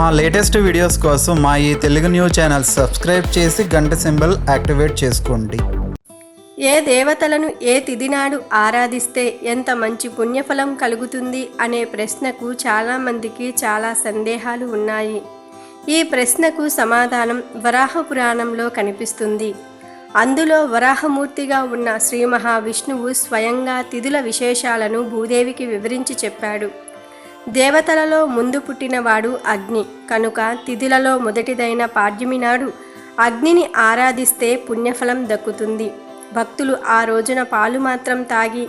మా latest videos కోసం మా ఈ తెలుగు న్యూస్ ఛానల్ సబ్స్క్రైబ్ చేసి గంట సింబల్ యాక్టివేట్ చేసుకోండి. ఏ దేవతలను ఏ తిదినాడు ఆరాధిస్తే ఎంత మంచి పుణ్యఫలం కలుగుతుంది అనే ప్రశ్నకు చాలామందికి చాలా సందేహాలు ఉన్నాయి. ఈ ప్రశ్నకు సమాధానం వరాహ పురాణంలో కనిపిస్తుంది. అందులో వరాహమూర్తిగా ఉన్న శ్రీ మహావిష్ణువు స్వయంగా తిథుల విశేషాలను భూదేవికి వివరించి చెప్పాడు. దేవతలలో ముందు పుట్టినవాడు అగ్ని. కనుక తిథులలో మొదటిదైన పాడ్యమి నాడు అగ్నిని ఆరాధిస్తే పుణ్యఫలం దక్కుతుంది. భక్తులు ఆ రోజున పాలు మాత్రం తాగి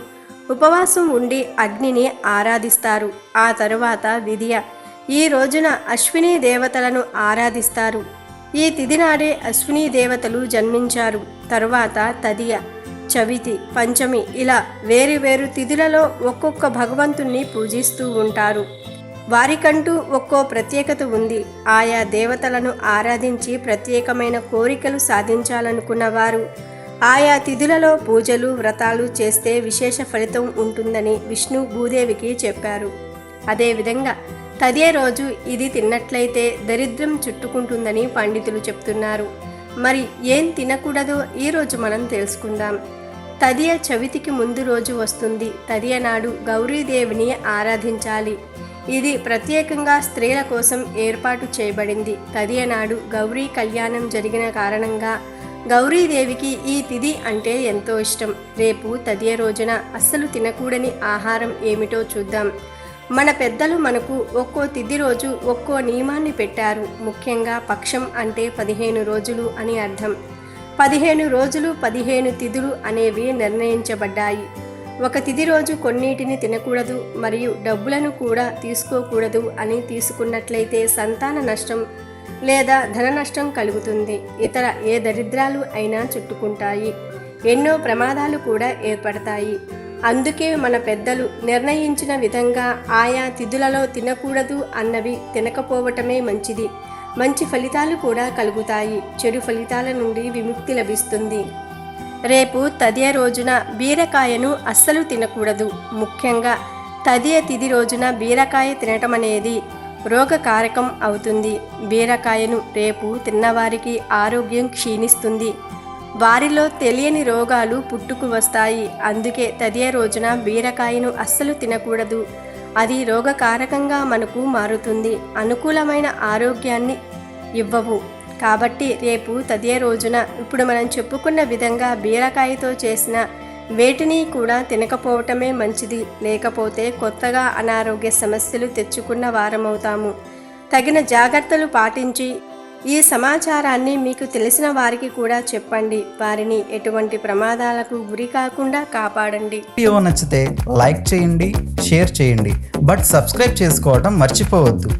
ఉపవాసం ఉండి అగ్నిని ఆరాధిస్తారు. ఆ తరువాత విధియ. ఈ రోజున అశ్విని దేవతలను ఆరాధిస్తారు. ఈ తిథి నాడే అశ్విని దేవతలు జన్మించారు. తరువాత తదియ. చవితి పంచమి ఇలా వేరు వేరు తిథులలో ఒక్కొక్క భగవంతుణ్ణి పూజిస్తూ ఉంటారు. వారికంటూ ఒక్కో ప్రత్యేకత ఉంది. ఆయా దేవతలను ఆరాధించి ప్రత్యేకమైన కోరికలు సాధించాలనుకున్న వారు ఆయా తిథులలో పూజలు వ్రతాలు చేస్తే విశేష ఫలితం ఉంటుందని విష్ణు భూదేవికి చెప్పారు. అదేవిధంగా తదే రోజు ఇది తిన్నట్లయితే దరిద్రం చుట్టుకుంటుందని పండితులు చెప్తున్నారు. మరి ఏం తినకూడదో ఈరోజు మనం తెలుసుకుందాం. తదియ చవితికి ముందు రోజు వస్తుంది. తదియ నాడు గౌరీదేవిని ఆరాధించాలి. ఇది ప్రత్యేకంగా స్త్రీల కోసం ఏర్పాటు చేయబడింది. తదియ నాడు గౌరీ కళ్యాణం జరిగిన కారణంగా గౌరీదేవికి ఈ తిథి అంటే ఎంతో ఇష్టం. రేపు తదియ రోజున అస్సలు తినకూడని ఆహారం ఏమిటో చూద్దాం. మన పెద్దలు మనకు ఒక్కో తిథి రోజు ఒక్కో నియమాన్ని పెట్టారు. ముఖ్యంగా పక్షం అంటే పదిహేను రోజులు అని అర్థం. పదిహేను రోజులు పదిహేను తిథులు అనేవి నిర్ణయించబడ్డాయి. ఒక తిథి రోజు కొన్నిటిని తినకూడదు మరియు డబ్బులను కూడా తీసుకోకూడదు అని తీసుకున్నట్లయితే సంతాన నష్టం లేదా ధన నష్టం కలుగుతుంది. ఇతర ఏ దరిద్రాలు అయినా చుట్టుకుంటాయి. ఎన్నో ప్రమాదాలు కూడా ఏర్పడతాయి. అందుకే మన పెద్దలు నిర్ణయించిన విధంగా ఆయా తిథులలో తినకూడదు అన్నవి తినకపోవటమే మంచిది. మంచి ఫలితాలు కూడా కలుగుతాయి. చెడు ఫలితాల నుండి విముక్తి లభిస్తుంది. రేపు తదియ రోజున బీరకాయను అస్సలు తినకూడదు. ముఖ్యంగా తదియ తిది రోజున బీరకాయ తినటం అనేది రోగకారకం అవుతుంది. బీరకాయను రేపు తిన్నవారికి ఆరోగ్యం క్షీణిస్తుంది. వారిలో తెలియని రోగాలు పుట్టుకు వస్తాయి. అందుకే తదియ రోజున బీరకాయను అస్సలు తినకూడదు. అది రోగకారకంగా మనకు మారుతుంది. అనుకూలమైన ఆరోగ్యాన్ని ఇవ్వవు. కాబట్టి రేపు తదియ రోజున ఇప్పుడు మనం చెప్పుకున్న విధంగా బీరకాయతో చేసిన వేటిని కూడా తినకపోవటమే మంచిది. లేకపోతే కొత్తగా అనారోగ్య సమస్యలు తెచ్చుకున్న వారమవుతాము. తగిన జాగ్రత్తలు పాటించి ఈ సమాచారాన్ని మీకు తెలిసిన వారికి కూడా చెప్పండి. వారిని ఎటువంటి ప్రమాదాలకు గురి కాకుండా కాపాడండి. వీడియో నచ్చితే లైక్ చేయండి షేర్ చేయండి. బట్ సబ్స్క్రైబ్ చేసుకోవడం మర్చిపోవద్దు.